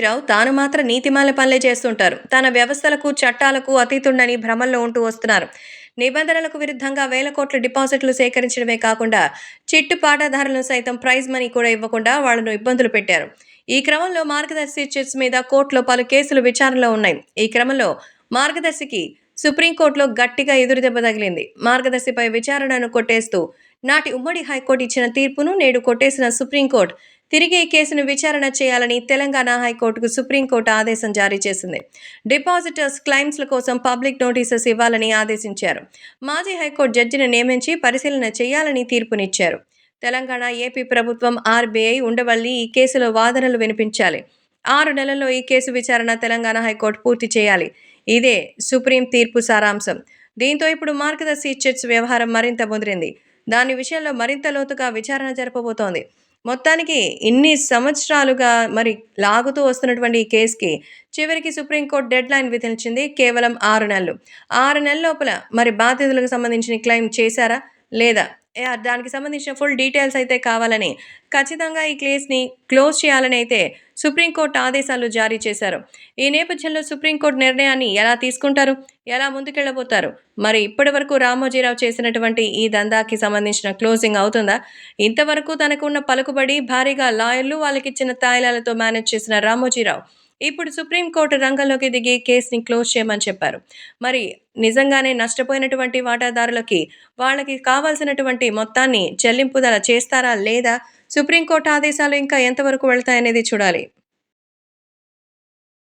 రావు తాను మాత్రం నీతిమాల పనులే చేస్తుంటారు. తన వ్యవస్థలకు చట్టాలకు అతీతుండని భ్రమల్లో ఉంటూ వస్తున్నారు. నిబంధనలకు విరుద్ధంగా వేల కోట్ల డిపాజిట్లు సేకరించడమే కాకుండా చిట్టు పాటాదారులను సైతం ప్రైజ్ మనీ కూడా ఇవ్వకుండా వాళ్ళను ఇబ్బందులు పెట్టారు. ఈ క్రమంలో మార్గదర్శి చిట్స్ మీద కోర్టులో పలు కేసులు విచారణలో ఉన్నాయి. ఈ క్రమంలో మార్గదర్శికి సుప్రీంకోర్టులో గట్టిగా ఎదురుదెబ్బ తగిలింది. మార్గదర్శిపై విచారణను కొట్టేస్తూ నాటి ఉమ్మడి హైకోర్టు ఇచ్చిన తీర్పును నేడు కొట్టేసిన సుప్రీంకోర్టు. తిరిగి ఈ కేసును విచారణ చేయాలని తెలంగాణ హైకోర్టుకు సుప్రీంకోర్టు ఆదేశం జారీ చేసింది. డిపాజిటర్స్ క్లైమ్స్ల కోసం పబ్లిక్ నోటీసెస్ ఇవ్వాలని ఆదేశించారు. మాజీ హైకోర్టు జడ్జిని నియమించి పరిశీలన చేయాలని తీర్పునిచ్చారు. తెలంగాణ ఏపీ ప్రభుత్వం ఆర్బీఐ ఉండవల్లి ఈ కేసులో వాదనలు వినిపించాలి. ఆరు నెలల్లో ఈ కేసు విచారణ తెలంగాణ హైకోర్టు పూర్తి చేయాలి. ఇదే సుప్రీం తీర్పు సారాంశం. దీంతో ఇప్పుడు మార్గదర్శి చిట్స్ వ్యవహారం మరింత ముదిరింది. దాని విషయంలో మరింత లోతుగా విచారణ జరపబోతోంది. మొత్తానికి ఇన్ని సంవత్సరాలుగా మరి లాగుతూ వస్తున్నటువంటి ఈ కేసుకి చివరికి సుప్రీంకోర్టు డెడ్ లైన్ విధించింది కేవలం ఆరు నెలలు. ఆరు నెలల లోపల మరి బాధితులకు సంబంధించిన క్లెయిమ్ చేశారా? లేదా? దానికి సంబంధించిన ఫుల్ డీటెయిల్స్ అయితే కావాలని ఖచ్చితంగా ఈ కేసుని క్లోజ్ చేయాలని అయితే సుప్రీంకోర్టు ఆదేశాలు జారీ చేశారు. ఈ నేపథ్యంలో సుప్రీంకోర్టు నిర్ణయాన్ని ఎలా తీసుకుంటారు? ఎలా ముందుకెళ్ళబోతారు? మరి ఇప్పటి వరకు రామోజీరావు చేసినటువంటి ఈ దందాకి సంబంధించిన క్లోజింగ్ అవుతుందా? ఇంతవరకు తనకున్న పలుకుబడి భారీగా లాయర్లు వాళ్ళకి ఇచ్చిన తాయిలాలతో మేనేజ్ చేసిన రామోజీరావు ఇప్పుడు సుప్రీంకోర్టు రంగంలోకి దిగి కేసుని క్లోజ్ చేయమని చెప్పారు. మరి నిజంగానే నష్టపోయినటువంటి వాటాదారులకి వాళ్ళకి కావాల్సినటువంటి మొత్తాన్ని చెల్లింపుదల చేస్తారా లేదా? సుప్రీంకోర్టు ఆదేశాలు ఇంకా ఎంతవరకు వెళ్తాయనేది చూడాలి.